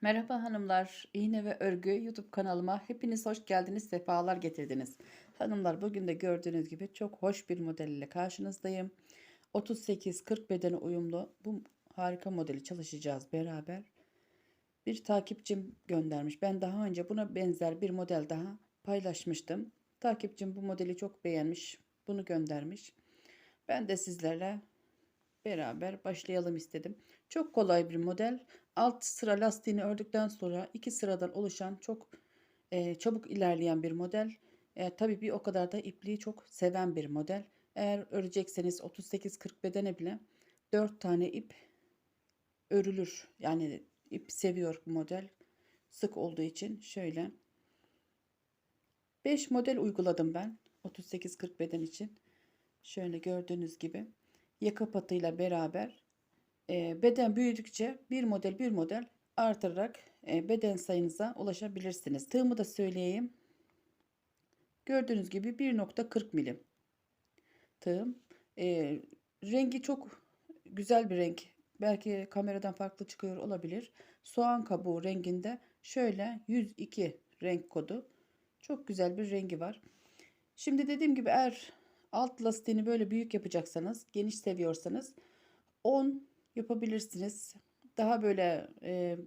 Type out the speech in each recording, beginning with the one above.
Merhaba hanımlar, İğne ve Örgü YouTube kanalıma hepiniz hoş geldiniz, sefalar getirdiniz. Hanımlar bugün de gördüğünüz gibi çok hoş bir model ile karşınızdayım. 38-40 bedene uyumlu bu harika modeli çalışacağız beraber. Bir takipçim göndermiş. Ben daha önce buna benzer bir model daha paylaşmıştım. Takipçim bu modeli çok beğenmiş, bunu göndermiş. Ben de sizlerle beraber başlayalım istedim. Çok kolay bir model. Alt sıra lastiğini ördükten sonra iki sıradan oluşan çok e, çabuk ilerleyen bir model. E, tabii bir o kadar da ipliği çok seven bir model. Eğer örecekseniz 38-40 bedene bile 4 tane ip örülür. Yani ip seviyor bu model. Sık olduğu için şöyle 5 model uyguladım ben 38-40 beden için. Şöyle gördüğünüz gibi yaka patıyla beraber beden büyüdükçe bir model bir model artırarak beden sayınıza ulaşabilirsiniz. Tığımı da söyleyeyim. Gördüğünüz gibi 1.40 milim tığım. E, rengi çok güzel bir renk. Belki kameradan farklı çıkıyor olabilir. Soğan kabuğu renginde şöyle 102 renk kodu. Çok güzel bir rengi var. Şimdi dediğim gibi eğer alt lastiğini böyle büyük yapacaksanız, geniş seviyorsanız 10 yapabilirsiniz. Daha böyle e,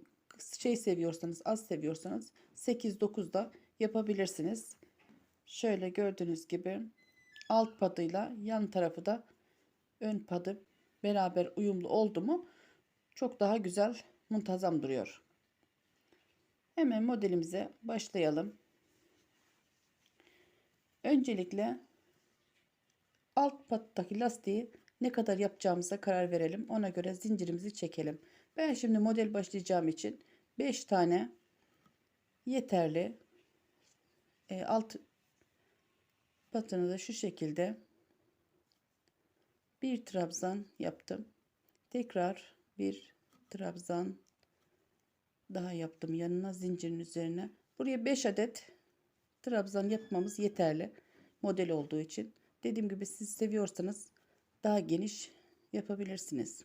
şey seviyorsanız, az seviyorsanız 8-9 da yapabilirsiniz. Şöyle gördüğünüz gibi alt padıyla yan tarafı da ön padı beraber uyumlu oldu mu çok daha güzel, muntazam duruyor. Hemen modelimize başlayalım. Öncelikle alt pattaki lastiği ne kadar yapacağımıza karar verelim. Ona göre zincirimizi çekelim. Ben şimdi model başlayacağım için 5 tane yeterli. E, alt patını da şu şekilde bir trabzan yaptım. Tekrar bir trabzan daha yaptım yanına zincirin üzerine. Buraya 5 adet trabzan yapmamız yeterli. Model olduğu için. Dediğim gibi siz seviyorsanız daha geniş yapabilirsiniz.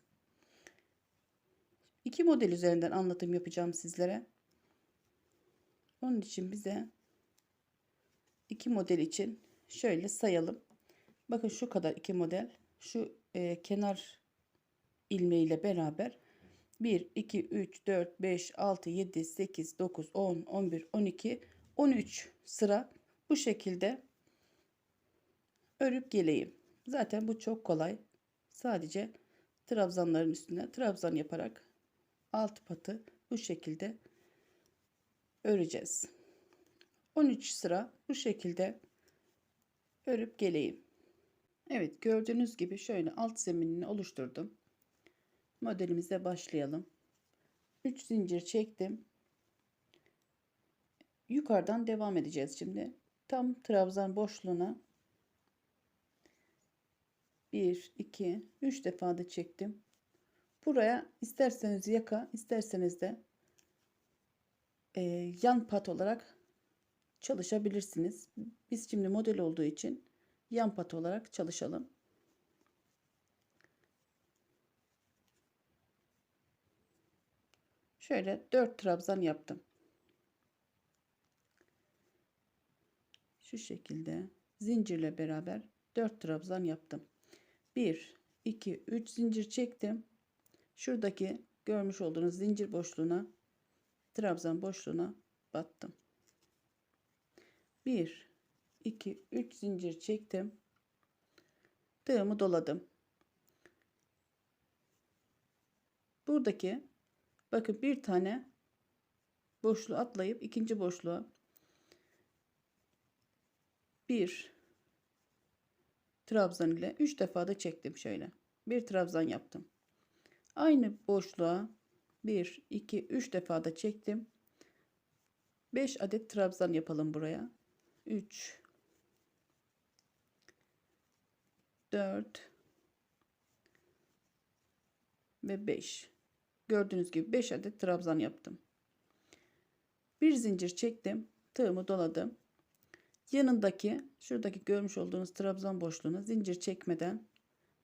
İki model üzerinden anlatım yapacağım sizlere. Onun için bize iki model için şöyle sayalım. Bakın şu kadar iki model. Şu e, kenar ilmeğiyle beraber 1, 2, 3, 4, 5, 6, 7, 8, 9, 10, 11, 12, 13 sıra bu şekilde örüp geleyim. Zaten bu çok kolay. Sadece trabzanların üstüne trabzan yaparak alt patı bu şekilde öreceğiz. 13 sıra bu şekilde örüp geleyim. Evet gördüğünüz gibi şöyle alt zeminini oluşturdum. Modelimize başlayalım. 3 zincir çektim. Yukarıdan devam edeceğiz şimdi. Tam trabzan boşluğuna 1 2 3 defa da çektim. Buraya isterseniz yaka, isterseniz de e, yan pat olarak çalışabilirsiniz. Biz şimdi model olduğu için yan pat olarak çalışalım. Şöyle 4 trabzan yaptım. Şu şekilde zincirle beraber 4 trabzan yaptım. 1 2 3 zincir çektim. Şuradaki görmüş olduğunuz zincir boşluğuna trabzan boşluğuna battım. 1 2 3 zincir çektim. Tığımı doladım. Buradaki bakın bir tane boşluğu atlayıp ikinci boşluğa bir trabzan ile 3 defa da çektim şöyle. Bir trabzan yaptım. Aynı boşluğa 1 2 3 defa da çektim. 5 adet trabzan yapalım buraya. 3 4 ve 5. Gördüğünüz gibi 5 adet trabzan yaptım. Bir zincir çektim. Tığımı doladım yanındaki şuradaki görmüş olduğunuz trabzan boşluğuna zincir çekmeden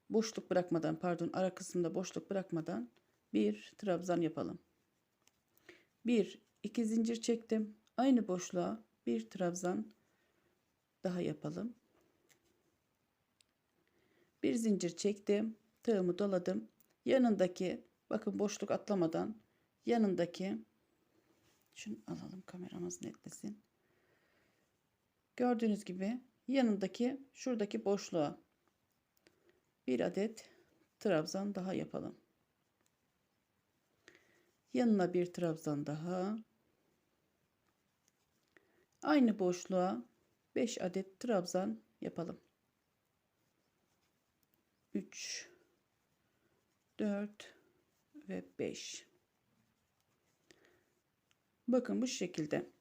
boşluk bırakmadan pardon ara kısımda boşluk bırakmadan bir trabzan yapalım. 1 2 zincir çektim. Aynı boşluğa bir trabzan daha yapalım. Bir zincir çektim. Tığımı doladım. Yanındaki bakın boşluk atlamadan yanındaki şunu alalım kameramız netlesin. Gördüğünüz gibi yanındaki şuradaki boşluğa bir adet trabzan daha yapalım. Yanına bir trabzan daha. Aynı boşluğa 5 adet trabzan yapalım. 3 4 ve 5 Bakın bu şekilde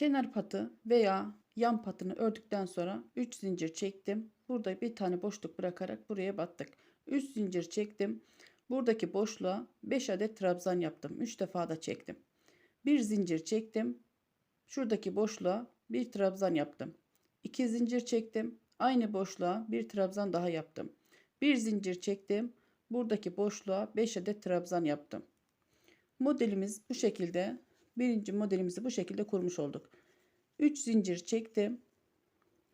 kenar patı veya yan patını ördükten sonra 3 zincir çektim. Burada bir tane boşluk bırakarak buraya battık. 3 zincir çektim. Buradaki boşluğa 5 adet trabzan yaptım. 3 defa da çektim. Bir zincir çektim. Şuradaki boşluğa bir trabzan yaptım. 2 zincir çektim. Aynı boşluğa bir trabzan daha yaptım. Bir zincir çektim. Buradaki boşluğa 5 adet trabzan yaptım. Modelimiz bu şekilde. Birinci modelimizi bu şekilde kurmuş olduk. 3 zincir çektim.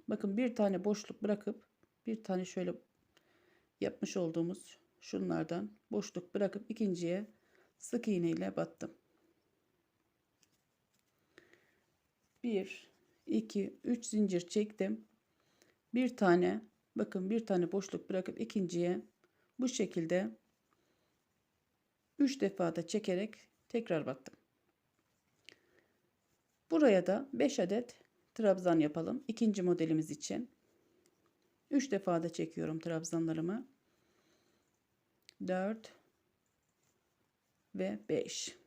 Bakın bir tane boşluk bırakıp bir tane şöyle yapmış olduğumuz şunlardan boşluk bırakıp ikinciye sık iğne ile battım. 1 2 3 zincir çektim. Bir tane bakın bir tane boşluk bırakıp ikinciye bu şekilde 3 defa da çekerek tekrar battım. Buraya da 5 adet trabzan yapalım. ikinci modelimiz için. 3 defa da çekiyorum trabzanlarımı. 4 ve 5.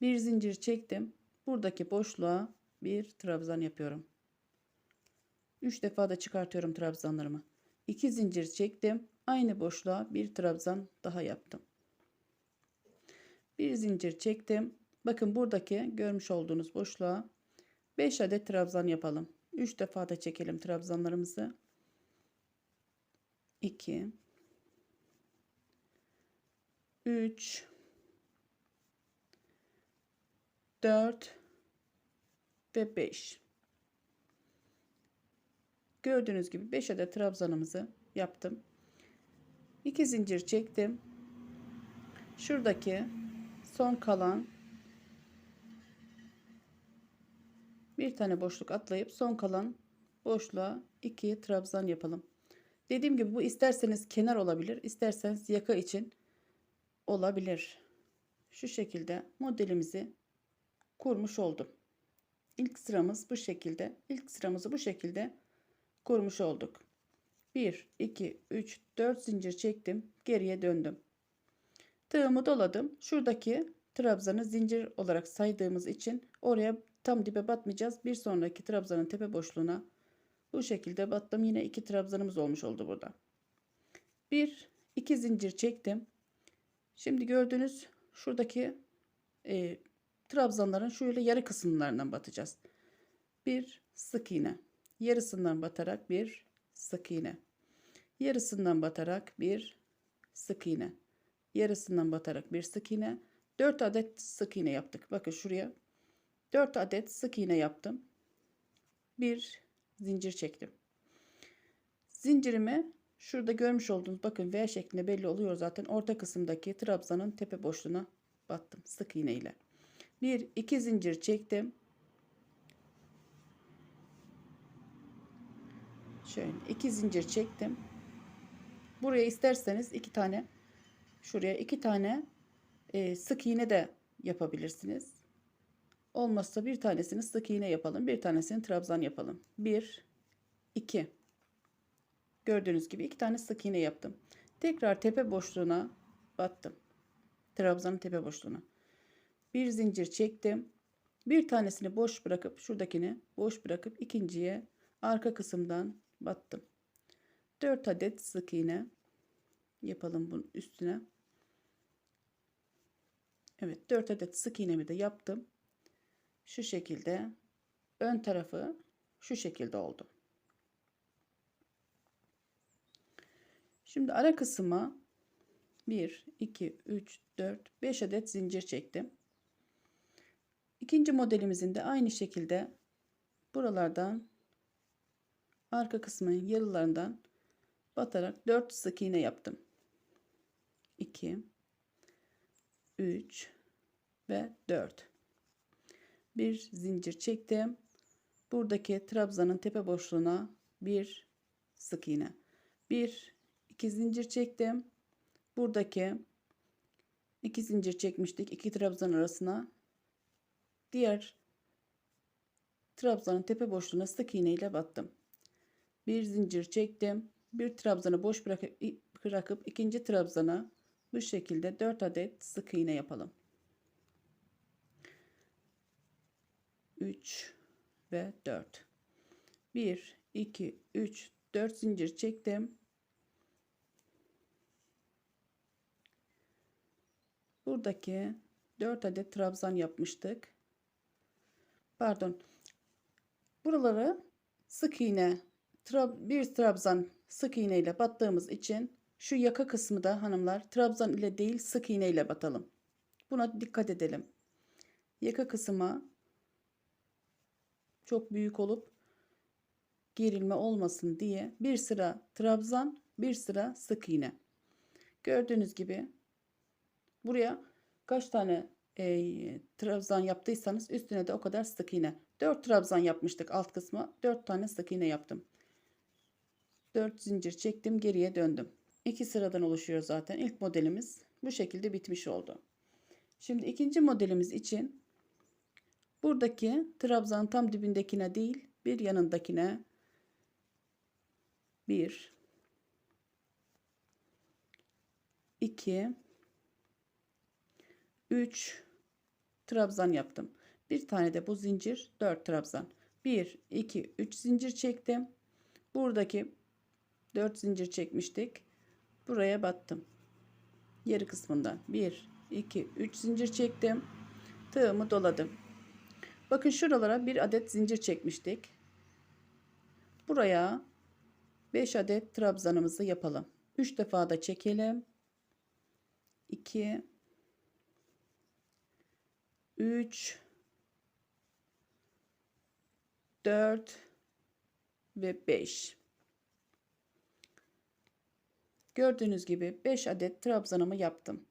Bir zincir çektim. Buradaki boşluğa bir trabzan yapıyorum. 3 defa da çıkartıyorum trabzanlarımı. 2 zincir çektim. Aynı boşluğa bir trabzan daha yaptım. Bir zincir çektim. Bakın buradaki görmüş olduğunuz boşluğa 5 adet trabzan yapalım. 3 defa da çekelim trabzanlarımızı. 2 3 4 ve 5 gördüğünüz gibi 5 adet trabzanımızı yaptım 2 zincir çektim şuradaki son kalan bir tane boşluk atlayıp son kalan boşluğa 2 trabzan yapalım dediğim gibi bu isterseniz kenar olabilir isterseniz yaka için olabilir şu şekilde modelimizi kurmuş oldum. İlk sıramız bu şekilde. İlk sıramızı bu şekilde kurmuş olduk. 1, 2, 3, 4 zincir çektim. Geriye döndüm. Tığımı doladım. Şuradaki trabzanı zincir olarak saydığımız için oraya tam dibe batmayacağız. Bir sonraki trabzanın tepe boşluğuna bu şekilde battım. Yine iki trabzanımız olmuş oldu burada. 1, 2 zincir çektim. Şimdi gördüğünüz şuradaki e, trabzanların şöyle yarı kısımlarından batacağız. Bir sık iğne. Yarısından batarak bir sık iğne. Yarısından batarak bir sık iğne. Yarısından batarak bir sık iğne. 4 adet sık iğne yaptık. Bakın şuraya 4 adet sık iğne yaptım. Bir zincir çektim. Zincirimi şurada görmüş olduğunuz bakın V şeklinde belli oluyor zaten. Orta kısımdaki trabzanın tepe boşluğuna battım sık iğne ile. Bir iki zincir çektim. Şöyle iki zincir çektim. Buraya isterseniz iki tane şuraya iki tane e, sık iğne de yapabilirsiniz. Olmazsa bir tanesini sık iğne yapalım. Bir tanesini trabzan yapalım. Bir, iki. Gördüğünüz gibi iki tane sık iğne yaptım. Tekrar tepe boşluğuna battım. Trabzanın tepe boşluğuna bir zincir çektim. Bir tanesini boş bırakıp şuradakini boş bırakıp ikinciye arka kısımdan battım. 4 adet sık iğne yapalım bunun üstüne. Evet 4 adet sık iğnemi de yaptım. Şu şekilde ön tarafı şu şekilde oldu. Şimdi ara kısma 1, 2, 3, 4, 5 adet zincir çektim. İkinci modelimizin de aynı şekilde buralardan arka kısmının yarılarından batarak 4 sık iğne yaptım. 2 3 ve 4 bir zincir çektim. Buradaki trabzanın tepe boşluğuna bir sık iğne. Bir iki zincir çektim. Buradaki iki zincir çekmiştik. iki trabzan arasına diğer trabzanın tepe boşluğuna sık iğne ile battım. Bir zincir çektim. Bir trabzanı boş bırakıp, bırakıp ikinci trabzana bu şekilde 4 adet sık iğne yapalım. 3 ve 4. 1 2 3 4 zincir çektim. Buradaki 4 adet trabzan yapmıştık. Pardon. Buraları sık iğne bir trabzan sık iğne ile battığımız için şu yaka kısmı da hanımlar trabzan ile değil sık iğne ile batalım. Buna dikkat edelim. Yaka kısma çok büyük olup gerilme olmasın diye bir sıra trabzan bir sıra sık iğne. Gördüğünüz gibi buraya kaç tane e, trabzan yaptıysanız üstüne de o kadar sık iğne. 4 trabzan yapmıştık alt kısma 4 tane sık iğne yaptım. 4 zincir çektim geriye döndüm. 2 sıradan oluşuyor zaten ilk modelimiz bu şekilde bitmiş oldu. Şimdi ikinci modelimiz için buradaki trabzan tam dibindekine değil bir yanındakine 1 2 3 trabzan yaptım. Bir tane de bu zincir 4 trabzan. 1 2 3 zincir çektim. Buradaki 4 zincir çekmiştik. Buraya battım. Yarı kısmından 1 2 3 zincir çektim. Tığımı doladım. Bakın şuralara bir adet zincir çekmiştik. Buraya 5 adet trabzanımızı yapalım. 3 defa da çekelim. 2 3 4 ve 5 Gördüğünüz gibi 5 adet trabzanımı yaptım.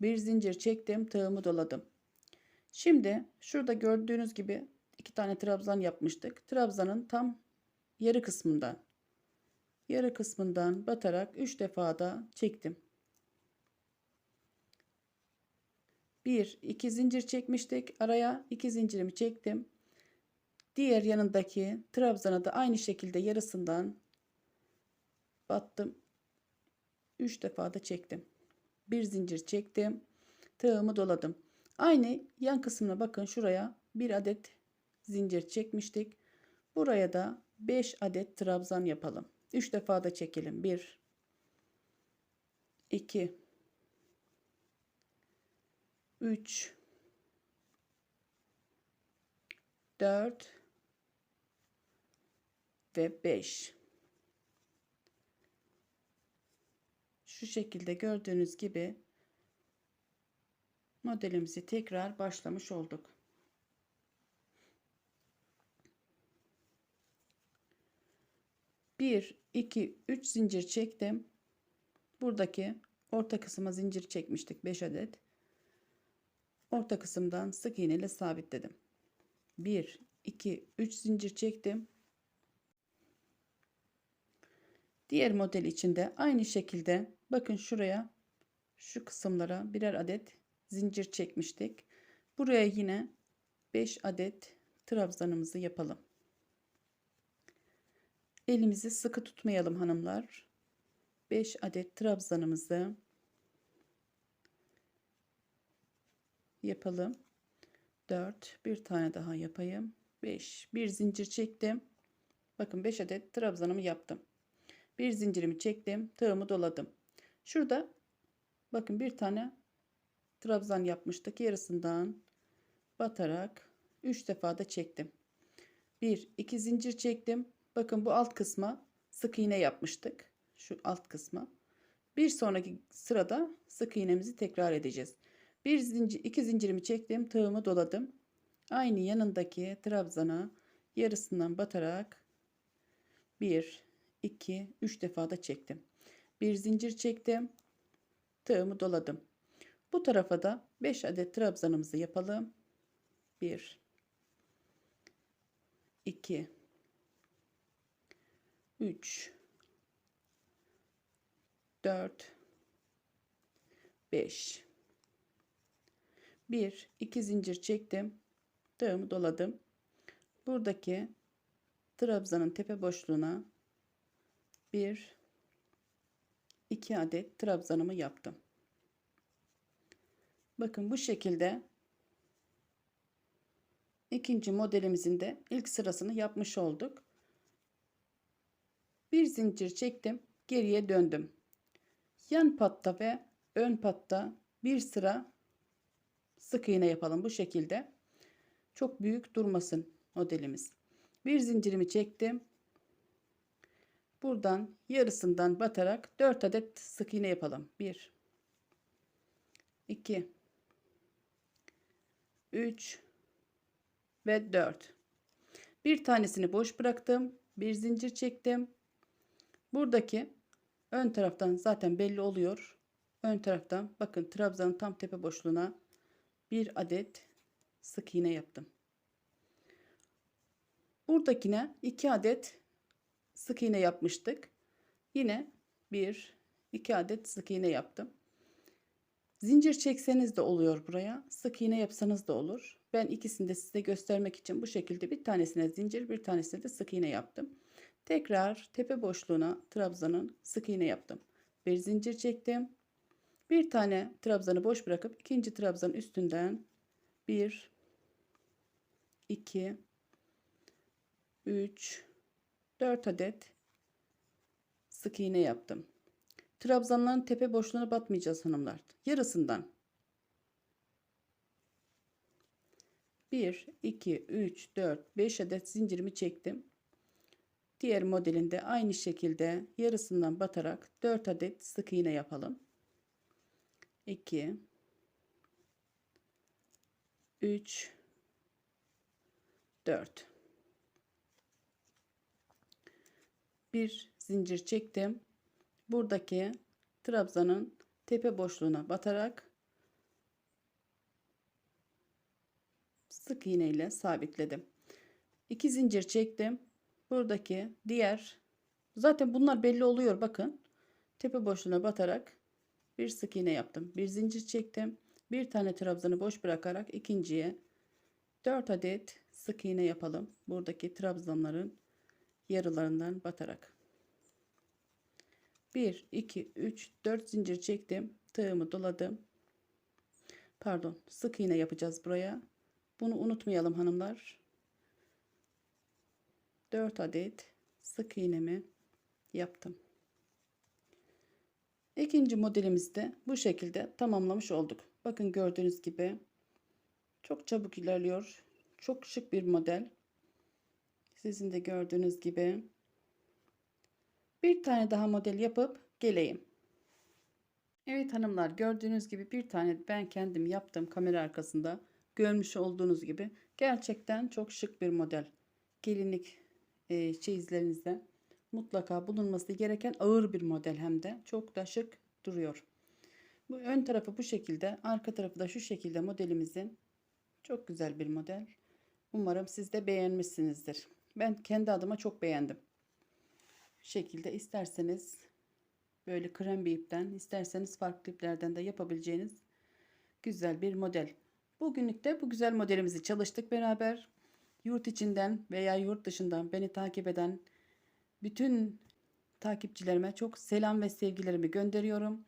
Bir zincir çektim, tığımı doladım. Şimdi şurada gördüğünüz gibi iki tane trabzan yapmıştık. Trabzanın tam yarı kısmından yarı kısmından batarak 3 defa da çektim. 1 2 zincir çekmiştik. Araya 2 zincirimi çektim. Diğer yanındaki trabzana da aynı şekilde yarısından battım. 3 defa da çektim. Bir zincir çektim. Tığımı doladım. Aynı yan kısmına bakın şuraya bir adet zincir çekmiştik. Buraya da 5 adet trabzan yapalım. 3 defa da çekelim. 1 2 3 4 ve 5 şu şekilde gördüğünüz gibi modelimizi tekrar başlamış olduk. Bir, iki, üç zincir çektim. Buradaki orta kısma zincir çekmiştik 5 adet. Orta kısımdan sık iğne sabitledim. 1, 2, 3 zincir çektim. Diğer model içinde aynı şekilde bakın şuraya şu kısımlara birer adet zincir çekmiştik. Buraya yine 5 adet trabzanımızı yapalım. Elimizi sıkı tutmayalım hanımlar. 5 adet trabzanımızı yapalım. 4 bir tane daha yapayım. 5 bir zincir çektim. Bakın 5 adet trabzanımı yaptım. Bir zincirimi çektim. Tığımı doladım. Şurada bakın bir tane trabzan yapmıştık. Yarısından batarak 3 defa da çektim. 1 2 zincir çektim. Bakın bu alt kısma sık iğne yapmıştık. Şu alt kısma. Bir sonraki sırada sık iğnemizi tekrar edeceğiz. Bir zincir, iki zincirimi çektim, tığımı doladım. Aynı yanındaki trabzana yarısından batarak 1 2 3 defa da çektim. Bir zincir çektim. Tığımı doladım. Bu tarafa da 5 adet trabzanımızı yapalım. 1 2 3 4 5 1 2 zincir çektim. Tığımı doladım. Buradaki trabzanın tepe boşluğuna 1 2 adet trabzanımı yaptım. Bakın bu şekilde ikinci modelimizin de ilk sırasını yapmış olduk. Bir zincir çektim, geriye döndüm. Yan patta ve ön patta bir sıra sık iğne yapalım bu şekilde. Çok büyük durmasın modelimiz. Bir zincirimi çektim. Buradan yarısından batarak 4 adet sık iğne yapalım. 1 2 3 ve 4. Bir tanesini boş bıraktım. Bir zincir çektim. Buradaki ön taraftan zaten belli oluyor. Ön taraftan bakın trabzanın tam tepe boşluğuna bir adet sık iğne yaptım. Buradakine 2 adet sık iğne yapmıştık. Yine 1 2 adet sık iğne yaptım. Zincir çekseniz de oluyor buraya. Sık iğne yapsanız da olur. Ben ikisini de size göstermek için bu şekilde bir tanesine zincir, bir tanesine de sık iğne yaptım. Tekrar tepe boşluğuna trabzanın sık iğne yaptım. Bir zincir çektim. Bir tane trabzanı boş bırakıp ikinci trabzanın üstünden 1 2 3 4 adet sık iğne yaptım. Trabzanların tepe boşluğuna batmayacağız hanımlar. Yarısından. 1, 2, 3, 4, 5 adet zincirimi çektim. Diğer modelinde aynı şekilde yarısından batarak 4 adet sık iğne yapalım. 2 3 4 bir zincir çektim. Buradaki trabzanın tepe boşluğuna batarak sık iğne ile sabitledim. 2 zincir çektim. Buradaki diğer zaten bunlar belli oluyor bakın. Tepe boşluğuna batarak bir sık iğne yaptım. Bir zincir çektim. Bir tane trabzanı boş bırakarak ikinciye 4 adet sık iğne yapalım. Buradaki trabzanların yarılarından batarak. 1 2 3 4 zincir çektim. Tığımı doladım. Pardon, sık iğne yapacağız buraya. Bunu unutmayalım hanımlar. 4 adet sık iğnemi yaptım. İkinci modelimizde bu şekilde tamamlamış olduk. Bakın gördüğünüz gibi çok çabuk ilerliyor. Çok şık bir model. Sizin de gördüğünüz gibi. Bir tane daha model yapıp geleyim. Evet hanımlar gördüğünüz gibi bir tane ben kendim yaptım kamera arkasında. Görmüş olduğunuz gibi gerçekten çok şık bir model. Gelinlik e, çeyizlerinizde mutlaka bulunması gereken ağır bir model hem de çok da şık duruyor. Bu ön tarafı bu şekilde, arka tarafı da şu şekilde modelimizin çok güzel bir model. Umarım siz de beğenmişsinizdir. Ben kendi adıma çok beğendim. Şu şekilde isterseniz böyle krem bir ipten, isterseniz farklı iplerden de yapabileceğiniz güzel bir model. Bugünlük de bu güzel modelimizi çalıştık beraber. Yurt içinden veya yurt dışından beni takip eden bütün takipçilerime çok selam ve sevgilerimi gönderiyorum.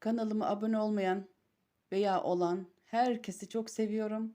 Kanalıma abone olmayan veya olan herkesi çok seviyorum.